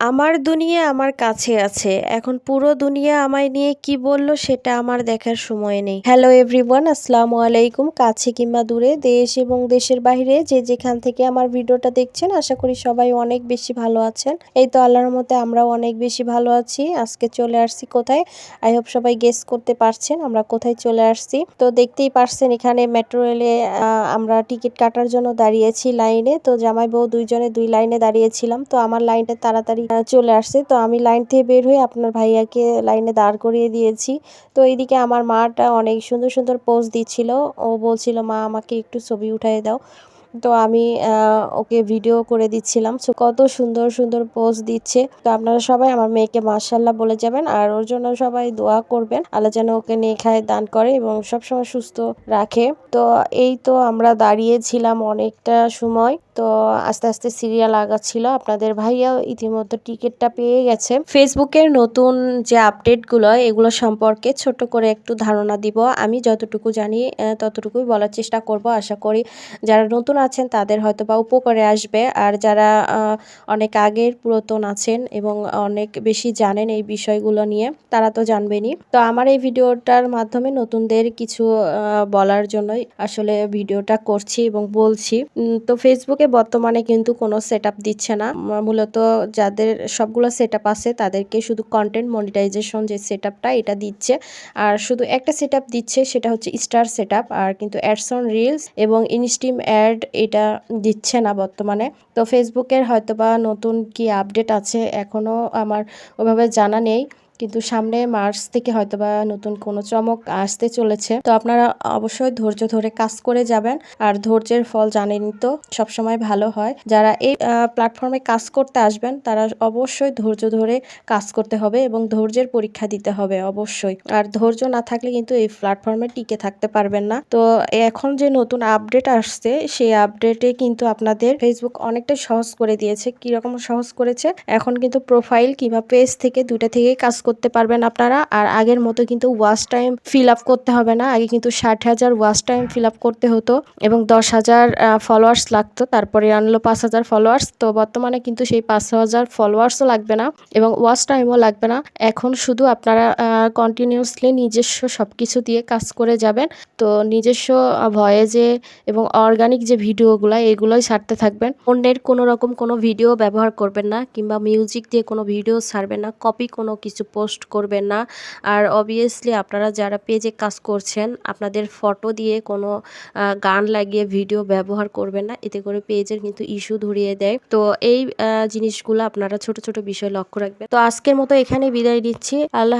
আমার দুনিয়া আমার কাছে আছে। এখন পুরো দুনিয়া আমায় নিয়ে কি বলল সেটা আমার দেখার সময় নেই। হ্যালো এভরিওয়ান আসসালামু আলাইকুম। কাছে কিংবা দূরে, দেশ এবং দেশের বাইরে যে যেখান থেকে আমার ভিডিওটা দেখছেন, আশা করি সবাই অনেক বেশি ভালো আছেন। এই তো আল্লাহর মতে আমরাও অনেক বেশি ভালো আছি। আজকে চলে আসছি কোথায়? আই হোপ সবাই গেস করতে পারছেন, আমরা কোথায় চলে আসছি। তো দেখতেই পারছেন এখানে মেট্রো রেলে আমরা টিকিট কাটার জন্য দাঁড়িয়েছি লাইনে তো জামাই বউ দুইজনে দুই লাইনে দাঁড়িয়েছিলাম। তো আমার লাইনটা তাড়াতাড়ি চলে আসছে। তো আমি লাইন থেকে বের হয়ে আপনার ভাইয়াকে লাইনে দাঁড় করিয়ে দিয়েছি। তো এইদিকে আমার মাটা অনেক সুন্দর সুন্দর পোজ দিচ্ছিল। ও বলছিল, মা, আমাকে একটু ছবি উঠাই দাও। তো আমি ওকে ভিডিও করে দিচ্ছিলাম। সো কত সুন্দর সুন্দর পোজ দিচ্ছে। তো আপনারা সবাই আমার মেয়েকে মার্শাল্লাহ বলে যাবেন। আর ওর জন্য সবাই দোয়া করবেন, আল্লাহ যেন ওকে নেখায় দান করে এবং সবসময় সুস্থ রাখে। তো এই তো আমরা দাঁড়িয়েছিলাম অনেকটা সময়। তো আস্তে আস্তে সিরিয়াল আগাচ্ছিল। আপনাদের ভাইয়াও ইতিমধ্যে টিকিটটা পেয়ে গেছে। ফেসবুকের নতুন যে আপডেটগুলো এগুলো সম্পর্কে ছোট করে একটু ধারণা দিব। আমি যতটুকু জানি ততটুকুই বলার চেষ্টা করব। আশা করি যারা নতুন আছেন, তাদের হয়তো বা উপকারে আসবে। আর যারা অনেক আগের পুরাতন আছেন এবং অনেক বেশি জানেন এই বিষয়গুলো নিয়ে, তারা তো জানবেনই। তো আমার এই ভিডিওটার মাধ্যমে নতুনদের কিছু বলার জন্যই আসলে ভিডিওটা করছি এবং বলছি। তো ফেসবুকে বর্তমানে কিন্তু কোনো সেট দিচ্ছে না। মূলত যাদের সবগুলো সেট আছে, তাদেরকে শুধু কন্টেন্ট মনিটাইজেশন যে সেট এটা দিচ্ছে। আর শুধু একটা সেট দিচ্ছে, সেটা হচ্ছে স্টার সেট আর কিন্তু অ্যাডস অন রিলস এবং ইনস্টিম অ্যাড এটা দিচ্ছে না বর্তমানে। তো ফেসবুকের হয়তোবা নতুন কি আপডেট আছে এখনও আমার ওভাবে জানা নেই। কিন্তু সামনে মার্চ থেকে হয়তোবা নতুন কোনো চমক আসতে চলেছে। তো আপনারা অবশ্যই ধৈর্য ধরে কাজ করে যাবেন। আর ধৈর্যের ফল জানেনই তো, সবসময় ভালো হয়। যারা এই প্ল্যাটফর্মে কাজ করতে আসবেন, তারা অবশ্যই ধৈর্য ধরে কাজ করতে হবে এবং ধৈর্যের পরীক্ষা দিতে হবে অবশ্যই। আর ধৈর্য না থাকলে কিন্তু এই প্ল্যাটফর্মে টিকে থাকতে পারবেন না। তো এখন যে নতুন আপডেট আসছে, সেই আপডেটে কিন্তু আপনাদের ফেসবুক অনেকটা সহজ করে দিয়েছে। কীরকম সহজ করেছে? এখন কিন্তু প্রোফাইল কিংবা পেজ থেকে দুটা থেকেই কাজ করতে পারবেন আপনারা। আর আগের মতো কিন্তু ওয়াচ টাইম ফিল আপ করতে হবে না। আগে কিন্তু ষাট হাজার ওয়াচ টাইম ফিল আপ করতে হতো এবং দশ হাজার ফলোয়ার্স লাগতো। তারপরে আনলো পাঁচ হাজার ফলোয়ার্স তো বর্তমানে কিন্তু সেই পাঁচ হাজার ফলোয়ার্সও লাগবে না এবং ওয়াচ টাইমও লাগবে না। এখন শুধু আপনারা কন্টিনিউসলি নিজস্ব সব কিছু দিয়ে কাজ করে যাবেন। তো নিজস্ব ভয়েজে এবং অর্গানিক যে ভিডিওগুলো, এগুলোই ছাড়তে থাকবেন। অন্যের কোনো রকম কোনো ভিডিও ব্যবহার করবেন না কিংবা মিউজিক দিয়ে কোনো ভিডিও ছাড়বেন না। কপি কোনো কিছু পোস্ট করবেন না। আর অবভিয়াসলি আপনারা যারা পেজে কাজ করছেন, আপনাদের ফটো দিয়ে কোনো গান লাগিয়ে ভিডিও ব্যবহার করবেন না। এতে করে পেজের কিন্তু ইস্যু ধরিয়ে দেয়। তো এই জিনিসগুলো আপনারা ছোট ছোট বিষয় লক্ষ্য রাখবেন। তো আজকের মতো এখানে বিদায় দিচ্ছি আল্লাহ